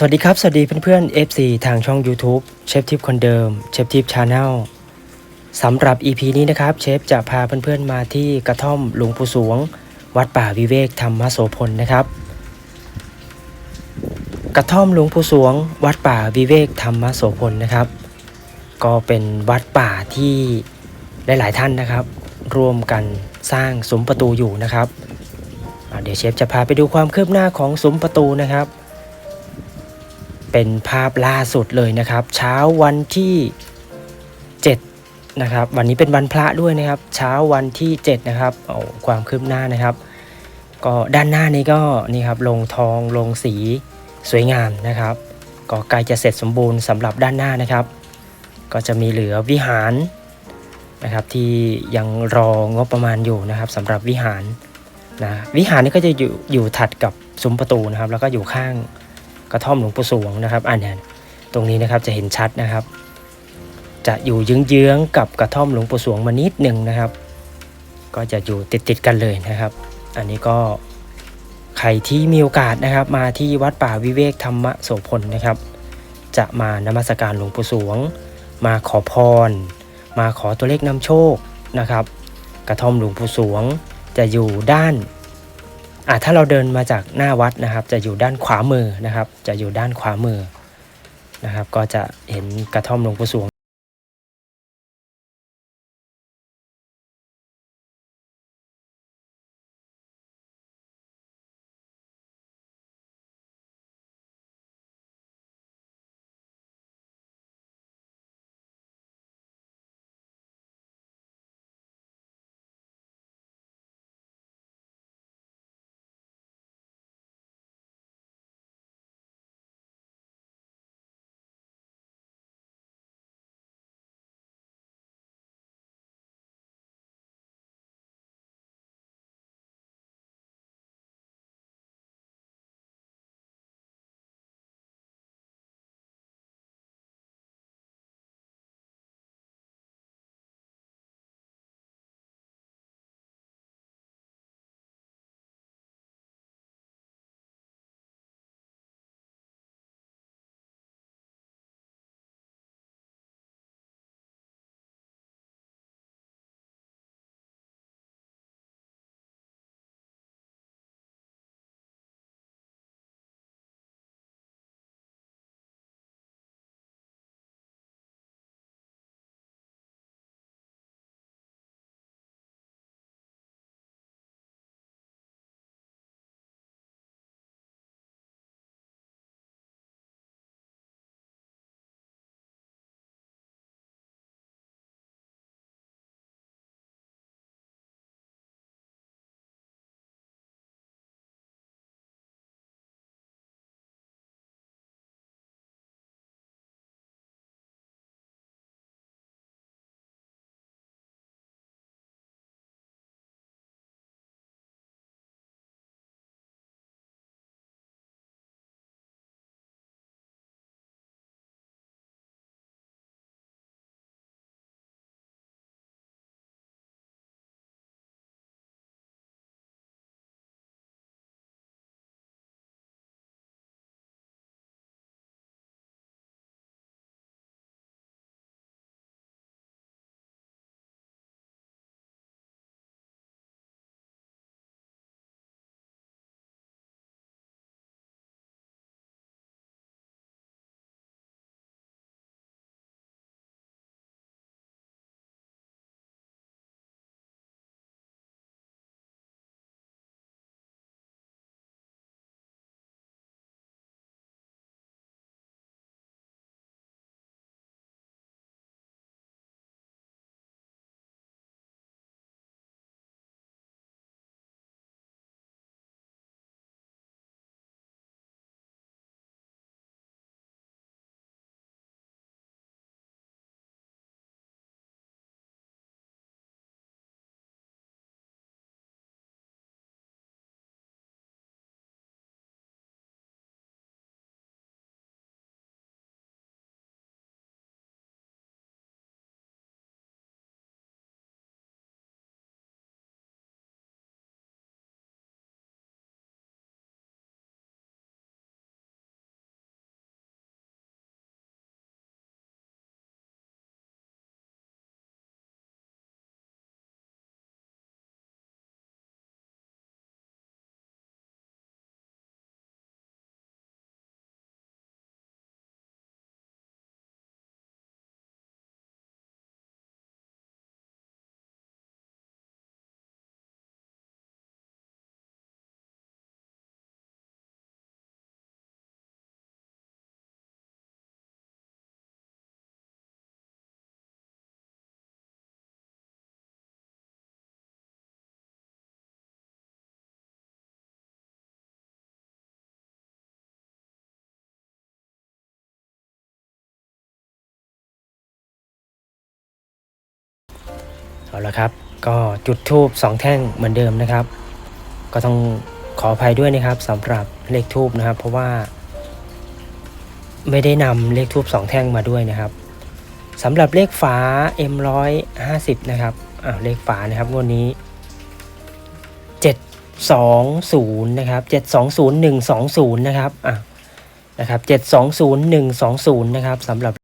สวัสดีครับ สวัสดีเพื่อนๆ FC ทางช่อง YouTube เชฟทิปคนเดิมเชฟทิปชาแนลสำหรับ EP นี้นะครับ เชฟจะพาเพื่อนๆมาที่กระท่อมหลวงปู่สวง วัดป่าวิเวกธรรมโสพลนะครับ กระท่อมหลวงปู่สวง วัดป่าวิเวกธรรมโสพลนะครับ ก็เป็นวัดป่าที่หลายๆท่านนะครับ ร่วมกันสร้างซุ้มประตูอยู่นะครับเดี๋ยวเชฟจะพาไปดูความคืบหน้าของซุ้มประตูนะครับ เป็นภาพล่าสุดเลยนะครับ เช้าวันที่ 7 นะครับ วันนี้เป็นวันพระด้วยนะครับ เช้าวันที่ 7 นะครับเอาความคืบหน้านะครับ ก็ด้านหน้านี้ก็นี่ครับลงทองลงสีสวยงามนะครับ ก็ใกล้จะเสร็จสมบูรณ์สำหรับด้านหน้านะครับ ก็จะมีเหลือวิหารนะครับที่ยังรองบประมาณอยู่นะครับสำหรับวิหารนะวิหารนี่ก็จะอยู่อยู่ถัดกับซุ้มประตูนะครับ แล้วก็อยู่ข้าง กระท่อมหลวงปู่สวงนะครับอันนี้ตรงนี้นะครับจะเห็นชัดนะครับ จะอยู่เยื้องๆกับกระท่อมหลวงปู่สวงมานิดหนึ่งนะครับ ก็จะอยู่ติดๆกันเลยนะครับ อันนี้ก็ใครที่มีโอกาสนะครับ มาที่วัดป่าวิเวกธรรมโสพลนะครับ จะมานมัสการหลวงปู่สวง มาขอพร มาขอตัวเลขนำโชคนะครับ กระท่อมหลวงปู่สวงจะอยู่ด้าน อะถ้าเราเดินมาจากหน้าวัดนะครับ จะอยู่ด้านขวามือนะครับ จะอยู่ด้านขวามือนะครับ ก็จะเห็นกระท่อมหลวงปู่สวง เอาละครับ ก็จุดทูบสองแท่งเหมือนเดิมนะครับ ก็ต้องขออภัยด้วยนะครับสำหรับเลขทูบนะครับ เพราะว่า ไม่ได้นำเลขทูบสองแท่งมาด้วยนะครับสำหรับเลขฝา M150 นะครับอ่าเลขฝานะครับงวดนี้ 720นะครับ720 120นะครับอะนะครับ720 120นะครับสำหรับ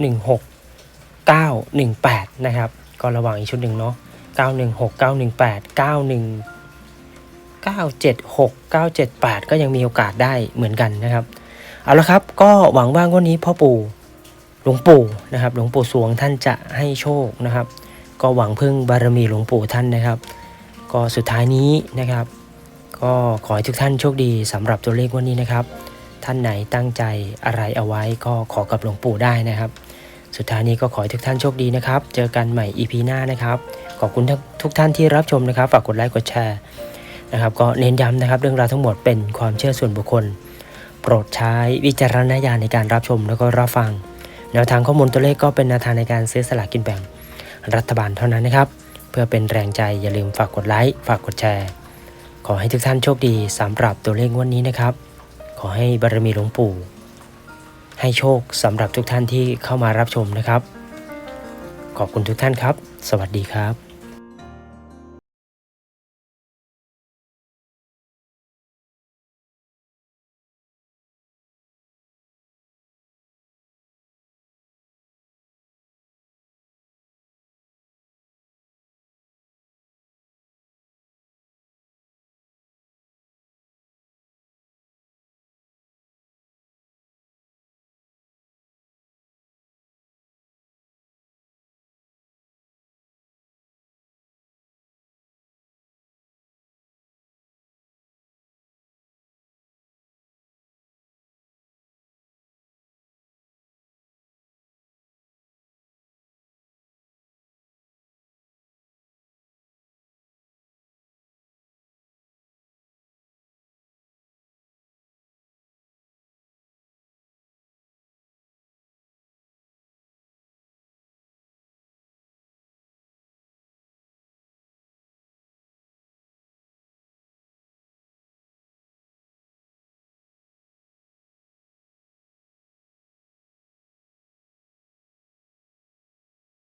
918 นะครับ ก็ระหว่างอีกชุดหนึ่งเนาะ916 918 91 976 978 ก็ยังมีโอกาสได้เหมือนกันนะครับ เอาละครับก็หวังว่างวันนี้พ่อปู่หลวงปู่นะครับหลวงปู่สวงท่านจะให้โชคนะครับ ก็หวังพึ่งบารมีหลวงปู่ท่านนะครับ ก็สุดท้ายนี้นะครับ ก็ขอให้ทุกท่านโชคดีสำหรับตัวเลขวันนี้นะครับ ท่านไหนตั้งใจอะไรเอาไว้ก็ขอกับหลวงปู่ได้นะครับ สุดท้ายนี้ก็ขอให้ทุกท่านโชคดีนะครับ เจอกันใหม่ EP หน้านะครับ ขอบคุณทุกทุกท่านที่รับชมนะครับ ฝากกดไลค์กดแชร์นะครับก็เน้นย้ำนะครับ เรื่องราวทั้งหมดเป็นความเชื่อส่วนบุคคล โปรดใช้วิจารณญาณในการรับชมแล้วก็รับฟัง แนวทางข้อมูลตัวเลขก็เป็นแนวทางในการซื้อสลากกินแบ่ง รัฐบาลเท่านั้นนะครับ เพื่อเป็นแรงใจอย่าลืมฝากกดไลค์ฝากกดแชร์ ขอให้ทุกท่านโชคดีสำหรับตัวเลขงวันนี้นะครับ ขอให้บารมีหลวงปู่ ให้โชคสำหรับทุกท่านที่เข้ามารับชมนะครับ ขอบคุณทุกท่านครับ สวัสดีครับ